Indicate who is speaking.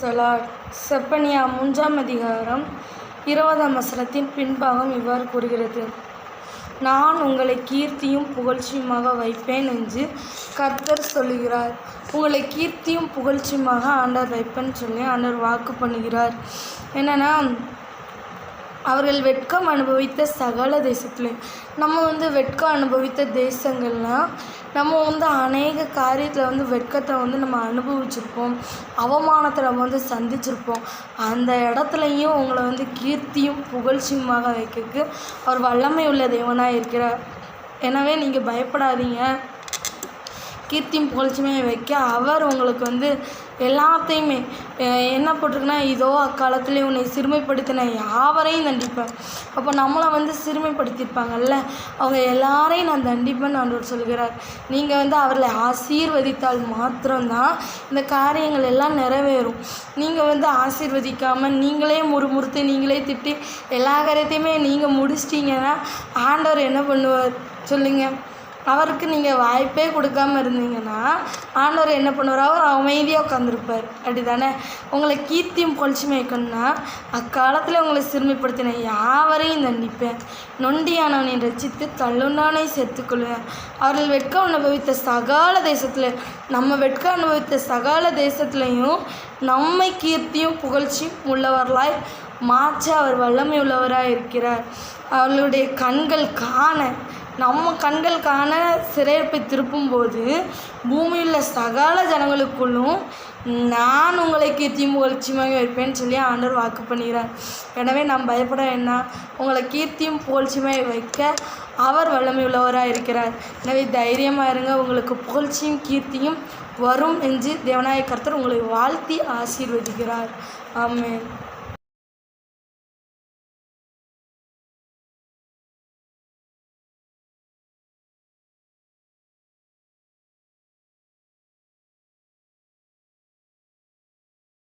Speaker 1: தலாட் செப்பனியா மூன்றாம் அதிகாரம் இருபதாம் வசனத்தின் பின்பாகம் இவ்வாறு கூறுகிறது. நான் உங்களை கீர்த்தியும் புகழ்ச்சியுமாக வைப்பேன் என்று கர்த்தர் சொல்லுகிறார். உங்களை கீர்த்தியும் புகழ்ச்சியுமாக ஆண்டவர் வைப்பேன்னு சொல்லி ஆண்டவர் வாக்கு பண்ணுகிறார். என்னென்னா அவர்கள் வெட்கம் அனுபவித்த சகல தேசத்துலையும் நம்ம வந்து வெட்கம் அனுபவித்த தேசங்கள்லாம் நம்ம வந்து அநேக காரியத்தில் வந்து வெட்கத்தை வந்து நம்ம அனுபவிச்சிருப்போம். அவமானத்தை நம்ம வந்து சந்திச்சிருப்போம். அந்த இடத்துலையும் உங்களை வந்து கீர்த்தியும் புகழ்ச்சியுமாக வைக்கிறதுக்கு அவர் வல்லமை உள்ள தேவனாக இருக்கிறார் எனவே நீங்கள் பயப்படாதீங்க. கீர்த்தியும் புகழ்ச்சியுமே வைக்க அவர் உங்களுக்கு வந்து எல்லாத்தையுமே என்ன போட்டிருக்குன்னா இதோ அக்காலத்திலே உன்னை சிறுமைப்படுத்தின யாவரையும் தண்டிப்பேன். அப்போ நம்மளை வந்து சிறுமைப்படுத்தியிருப்பாங்கல்ல? அவங்க எல்லாரையும் நான் தண்டிப்பேன்னு ஆண்டவர் சொல்கிறார். நீங்கள் வந்து அவர்களை ஆசீர்வதித்தால் மாத்திரம்தான் இந்த காரியங்கள் எல்லாம் நிறைவேறும். நீங்கள் வந்து ஆசீர்வதிக்காமல் நீங்களே முறுமுறுத்து நீங்களே திட்டி எல்லா காரியத்தையுமே நீங்கள் முடிச்சிட்டிங்கன்னா ஆண்டவர் என்ன பண்ணுவார்? சொல்லுங்கள் அவருக்கு நீங்கள் வாய்ப்பே கொடுக்காம இருந்தீங்கன்னா ஆண்டவர் என்ன பண்ணுவார்? அவர் அமைதியாக உட்காந்துருப்பார் அப்படி தானே உங்களை கீர்த்தியும் பொழிச்சு வைக்கணும்னா அக்காலத்தில் உங்களை சிறுமைப்படுத்தின யாவரையும் தண்டிப்பேன். நொண்டியானவனை ரசித்து தள்ளுண்டானை சேர்த்துக்கொள்வேன் அவர்கள் வெட்க அனுபவித்த சகால தேசத்தில் நம்ம வெட்க அனுபவித்த சகால தேசத்துலையும் நம்மை கீர்த்தியும் புகழ்ச்சியும் உள்ளவர்களாய் மாற்ற அவர் வல்லமை உள்ளவராக இருக்கிறார் அவர்களுடைய கண்கள் காண நம்ம கண்கள் காண சிறையிருப்பை திருப்பும்போது பூமியில் சகல ஜனங்களுக்குள்ளும் நான் உங்களை கீர்த்தியும் புகழ்ச்சியுமாக வைப்பேன்னு சொல்லி ஆண்டவர் வாக்கு பண்ணுகிறார் எனவே நாம் பயப்பட வேண்டாம். உங்களை கீர்த்தியும் புகழ்ச்சியுமாய் வைக்க அவர் வல்லமையுள்ளவராக இருக்கிறார். எனவே தைரியமாக இருங்க. உங்களுக்கு புகழ்ச்சியும் கீர்த்தியும் வரும் என்று தேவநாயக கர்த்தர் உங்களை வாழ்த்தி ஆசீர்வதிக்கிறார். ஆமென்.